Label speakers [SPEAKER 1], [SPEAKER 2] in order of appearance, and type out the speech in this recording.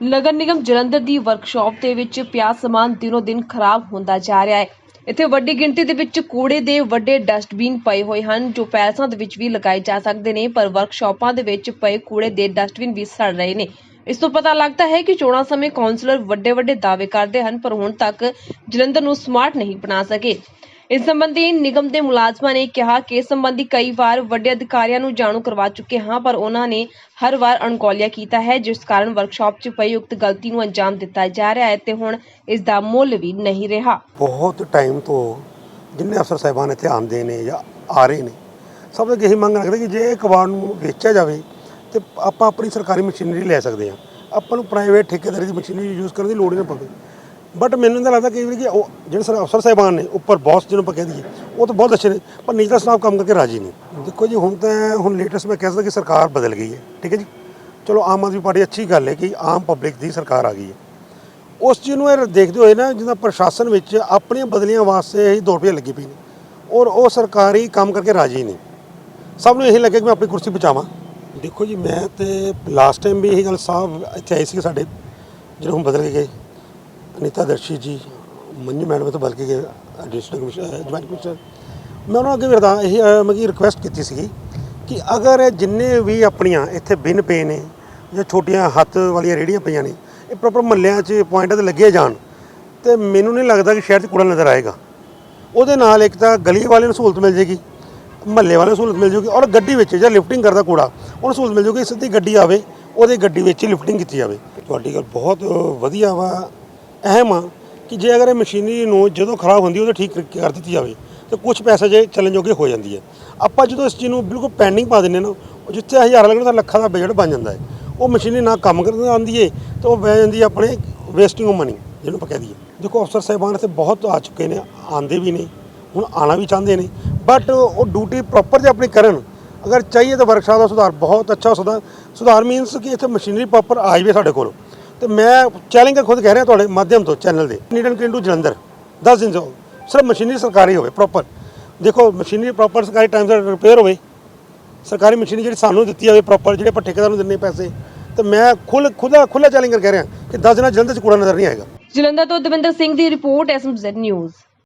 [SPEAKER 1] ਨਗਰ ਨਿਗਮ ਜਲੰਧਰ ਦੀ workshop ਦੇ ਵਿੱਚ ਪਿਆ ਸਮਾਨ ਦਿਨੋ ਦਿਨ ਖਰਾਬ ਹੁੰਦਾ ਜਾ ਰਿਹਾ ਹੈ। ਇੱਥੇ ਵੱਡੀ ਗਿਣਤੀ ਦੇ ਵਿੱਚ ਕੂੜੇ ਦੇ ਵੱਡੇ ਡਸਟਬਿਨ ਪਏ ਹੋਏ ਹਨ, ਜੋ ਪੈਲਸਾਂ ਦੇ ਵਿੱਚ ਵੀ ਲਗਾਏ ਜਾ ਸਕਦੇ ਨੇ, ਪਰ ਵਰਕਸ਼ਾਪਾਂ ਦੇ ਵਿੱਚ ਪਏ ਕੂੜੇ ਦੇ ਡਸਟਬਿਨ ਵੀ ਸੜ ਰਹੇ ਨੇ। ਇਸ ਤੋਂ ਪਤਾ ਲੱਗਦਾ ਹੈ ਕਿ ਚੋਣਾਂ ਸਮੇਂ ਕੌਂਸਲਰ ਵੱਡੇ ਵੱਡੇ ਦਾਅਵੇ ਕਰਦੇ ਹਨ, ਪਰ ਹੁਣ ਤੱਕ ਜਲੰਧਰ ਨੂੰ ਸਮਾਰਟ ਨਹੀਂ ਬਣਾ ਸਕੇ। ਇਸ ਸੰਬੰਧੀ ਨਿਗਮ ਦੇ ਮੁਲਾਜ਼ਮਾਂ ਨੇ ਕਿਹਾ ਕਿ ਇਸ ਸੰਬੰਧੀ ਕਈ ਵਾਰ ਵੱਡੇ ਅਧਿਕਾਰੀਆਂ ਨੂੰ ਜਾਣੂ ਕਰਵਾ ਚੁੱਕੇ ਹਾਂ, ਪਰ ਉਹਨਾਂ ਨੇ ਹਰ ਵਾਰ ਅਣਗੌਲਿਆ ਕੀਤਾ ਹੈ, ਜਿਸ ਕਾਰਨ ਵਰਕਸ਼ਾਪ 'ਚ ਪਈ ਉਕਤ ਗਲਤੀ ਨੂੰ ਅੰਜਾਮ ਦਿੱਤਾ ਜਾ ਰਿਹਾ ਹੈ ਤੇ ਹੁਣ ਇਸ ਦਾ ਮੁੱਲ ਵੀ ਨਹੀਂ ਰਿਹਾ।
[SPEAKER 2] ਬਹੁਤ ਟਾਈਮ ਤੋਂ ਜਿੰਨੇ ਅਫਸਰ ਸਾਹਿਬਾਨ ਇੱਥੇ ਆਉਂਦੇ ਨੇ ਜਾਂ ਆ ਰਹੇ ਨੇ, ਸਭ ਤੋਂ ਇਹੀ ਮੰਗ ਰੱਖਦੇ ਕਿ ਜੇ ਕਬਾੜ ਨੂੰ ਵੇਚਿਆ ਜਾਵੇ ਤੇ ਆਪਾਂ ਆਪਣੀ ਸਰਕਾਰੀ ਮਸ਼ੀਨਰੀ ਲੈ ਸਕਦੇ ਹਾਂ। ਆਪਾਂ ਨੂੰ ਪ੍ਰਾਈਵੇਟ ਠੇਕੇਦਾਰੀ ਦੀ ਮਸ਼ੀਨਰੀ ਯੂਜ਼ ਕਰਨ ਦੀ ਲੋੜ ਹੀ ਨਾ ਪਵੇ। ਬਟ ਮੈਨੂੰ ਤਾਂ ਲੱਗਦਾ ਕਈ ਵਾਰੀ ਕਿ ਉਹ ਜਿਹੜੇ ਸਰ ਅਫਸਰ ਸਾਹਿਬਾਨ ਨੇ, ਉੱਪਰ ਬੌਸ ਜਿਹਨੂੰ ਆਪਾਂ ਕਹਿ ਦਈਏ, ਉਹ ਤਾਂ ਬਹੁਤ ਅੱਛੇ ਨੇ, ਪਰ ਨੀਚਲਾ ਸਟਾਫ ਕੰਮ ਕਰਕੇ ਰਾਜੀ ਨਹੀਂ। ਦੇਖੋ ਜੀ, ਹੁਣ ਤਾਂ ਹੁਣ ਲੇਟੈਸਟ ਮੈਂ ਕਹਿ ਸਕਦਾ ਕਿ ਸਰਕਾਰ ਬਦਲ ਗਈ ਹੈ, ਠੀਕ ਹੈ ਜੀ? ਚਲੋ, ਆਮ ਆਦਮੀ ਪਾਰਟੀ ਅੱਛੀ ਗੱਲ ਹੈ ਕਿ ਆਮ ਪਬਲਿਕ ਦੀ ਸਰਕਾਰ ਆ ਗਈ ਹੈ। ਉਸ ਚੀਜ਼ ਨੂੰ ਇਹ ਦੇਖਦੇ ਹੋਏ ਨਾ ਜਿਹਦਾ ਪ੍ਰਸ਼ਾਸਨ ਵਿੱਚ ਆਪਣੀਆਂ ਬਦਲੀਆਂ ਵਾਸਤੇ ਹੀ 2 ਰੁਪਏ ਲੱਗੀ ਪਈ ਨੇ, ਔਰ ਉਹ ਸਰਕਾਰੀ ਕੰਮ ਕਰਕੇ ਰਾਜੀ ਨਹੀਂ। ਸਭ ਨੂੰ ਇਹੀ ਲੱਗਿਆ ਕਿ ਮੈਂ ਆਪਣੀ ਕੁਰਸੀ ਬਚਾਵਾਂ। ਦੇਖੋ ਜੀ, ਮੈਂ ਤੇ ਲਾਸਟ ਟਾਈਮ ਵੀ ਇਹ ਗੱਲ ਸਾਹਿਬ ਇੱਥੇ ਆਏ ਸੀ ਸਾਡੇ ਜਿਹੜੇ ਹੁਣ ਬਦਲ ਕੇ ਗਏ। ਅਨੀਤਾ ਦਰਸ਼ੀ ਜੀ ਮੰਜੂ ਮੈਡਮ ਤੋਂ ਬਲਕਿ ਗਏ ਐਡੀਸ਼ਨਲ ਕਮਿਸ਼ਨਰ ਜੁਆਇੰਟ ਕਮਿਸ਼ਨਰ ਮੈਂ ਉਹਨਾਂ ਅੱਗੇ ਵਰਦਾ ਇਹ ਅਹ, ਰਿਕੁਐਸਟ ਕੀਤੀ ਸੀਗੀ ਕਿ ਅਗਰ ਜਿੰਨੇ ਵੀ ਆਪਣੀਆਂ ਇੱਥੇ ਬਿਨ ਪਏ ਨੇ ਜਾਂ ਛੋਟੀਆਂ ਹੱਥ ਵਾਲੀਆਂ ਰੇੜੀਆਂ ਪਈਆਂ ਨੇ ਇਹ ਪ੍ਰੋਪਰ ਮਹੱਲਿਆਂ 'ਚ ਪੁਆਇੰਟਾਂ ਤੇ ਲੱਗੇ ਜਾਣ ਤੇ ਮੈਨੂੰ ਨਹੀਂ ਲੱਗਦਾ ਕਿ ਸ਼ਹਿਰ 'ਚ ਕੂੜਾ ਨਜ਼ਰ ਆਏਗਾ। ਉਹਦੇ ਨਾਲ ਇੱਕ ਤਾਂ ਗਲੀ ਵਾਲੇ ਨੂੰ ਸਹੂਲਤ ਮਿਲ ਜੇਗੀ ਮਹੱਲੇ ਵਾਲੇ ਨੂੰ ਸਹੂਲਤ ਮਿਲ ਜੂਗੀ ਔਰ ਗੱਡੀ ਵਿੱਚ ਜਾਂ ਲਿਫਟਿੰਗ ਕਰਦਾ ਕੂੜਾ ਉਹਨੂੰ ਸਹੂਲਤ ਮਿਲ ਜੂਗੀ ਸਿੱਧੀ ਗੱਡੀ ਆਵੇ ਉਹਦੇ ਗੱਡੀ ਵਿੱਚ ਹੀ ਲਿਫਟਿੰਗ ਕੀਤੀ ਜਾਵੇ। ਤੁਹਾਡੀ ਗੱਲ ਬਹੁਤ ਵਧੀਆ ਵਾ ਅਹਿਮ ਆ ਕਿ ਜੇ ਅਗਰ ਇਹ ਮਸ਼ੀਨਰੀ ਨੂੰ ਜਦੋਂ ਖਰਾਬ ਹੁੰਦੀ ਉਹਦੇ ਠੀਕ ਕਰ ਦਿੱਤੀ ਜਾਵੇ, ਤੇ ਕੁਝ ਪੈਸੇ ਜੇ ਚੱਲਣ ਜੋਗੇ ਹੋ ਜਾਂਦੀ ਹੈ। ਆਪਾਂ ਜਦੋਂ ਇਸ ਚੀਜ਼ ਨੂੰ ਬਿਲਕੁਲ ਪੈਂਡਿੰਗ ਪਾ ਦਿੰਨੇ ਨਾ, ਉਹ ਜਿੱਥੇ ਹਜ਼ਾਰਾਂ ਲੱਗਣ ਤਾਂ ਲੱਖਾਂ ਦਾ ਬਜਟ ਬਣ ਜਾਂਦਾ ਹੈ। ਉਹ ਮਸ਼ੀਨਰੀ ਨਾ ਕੰਮ ਕਰਨ ਆਉਂਦੀ ਏ, ਤੇ ਉਹ ਬਹਿ ਜਾਂਦੀ ਹੈ ਆਪਣੇ ਵੇਸਟਿੰਗ ਆਫ ਮਨੀ ਜਿਹਨੂੰ ਆਪਾਂ ਕਹਿ ਦਈਏ। ਦੇਖੋ ਅਫਸਰ ਸਾਹਿਬਾਨ ਇੱਥੇ ਬਹੁਤ ਆ ਚੁੱਕੇ ਨੇ ਆਂਦੇ ਵੀ ਨੇ, ਹੁਣ ਆਣਾ ਵੀ ਚਾਹੁੰਦੇ ਨੇ ਬਟ ਉਹ ਡਿਊਟੀ ਪ੍ਰੋਪਰ ਜੇ ਆਪਣੀ ਕਰਨ, ਅਗਰ ਚਾਹੀਏ ਤਾਂ ਵਰਕਸ਼ਾਪ ਦਾ ਸੁਧਾਰ, ਬਹੁਤ ਅੱਛਾ ਹੋ ਸਕਦਾ ਸੁਧਾਰ ਮੀਨਸ ਕਿ ਇੱਥੇ ਮਸ਼ੀਨਰੀ ਪ੍ਰੋਪਰ ਆ ਜਾਵੇ ਸਾਡੇ ਕੋਲ। ਤੇ ਮੈਂ ਚੈਲੰਜ ਕਰ ਖੁਦ ਕਹਿ ਰਿਹਾ ਤੁਹਾਡੇ ਮਾਧਿਅਮ ਤੋਂ ਚੈਨਲ ਦੇ। ਨੀਡ ਐਂਡ ਜਲੰਧਰ 10 ਦਿਨ ਤੋਂ ਸਿਰਫ ਮਸ਼ੀਨਰੀ ਸਰਕਾਰੀ ਹੋਵੇ ਪ੍ਰੋਪਰ ਦੇਖੋ ਮਸ਼ੀਨਰੀ ਪ੍ਰੋਪਰ ਸਰਕਾਰੀ ਟਾਈਮ ਤੇ ਰਿਪੇਅਰ ਹੋਵੇ। ਸਰਕਾਰੀ ਮਸ਼ੀਨਰੀ ਜਿਹੜੀ ਸਾਨੂੰ ਦਿੱਤੀ ਜਾਵੇ ਪ੍ਰੋਪਰ ਜਿਹੜੇ ਆਪਾਂ ਠੇਕੇਦਾਰ ਨੂੰ ਦਿੰਨੇ ਪੈਸੇ। ਤੇ ਮੈਂ ਖੁੱਲ ਖੁਦਾ ਖੁੱਲਾ ਚੈਲੰਜ ਕਰ ਕਹਿ ਰਿਹਾ ਕਿ 10 ਦਿਨਾਂ ਜਲੰਧਰ ਚ ਕੂੜਾ ਨਜ਼ਰ ਨਹੀਂ ਆਏਗਾ।
[SPEAKER 1] ਜਲੰਧਰ ਤੋਂ ਦਵਿੰਦਰ ਸਿੰਘ ਦੀ ਰਿਪੋਰਟ ਐਸਐਮਜ਼ੈਡ ਨਿਊਜ਼।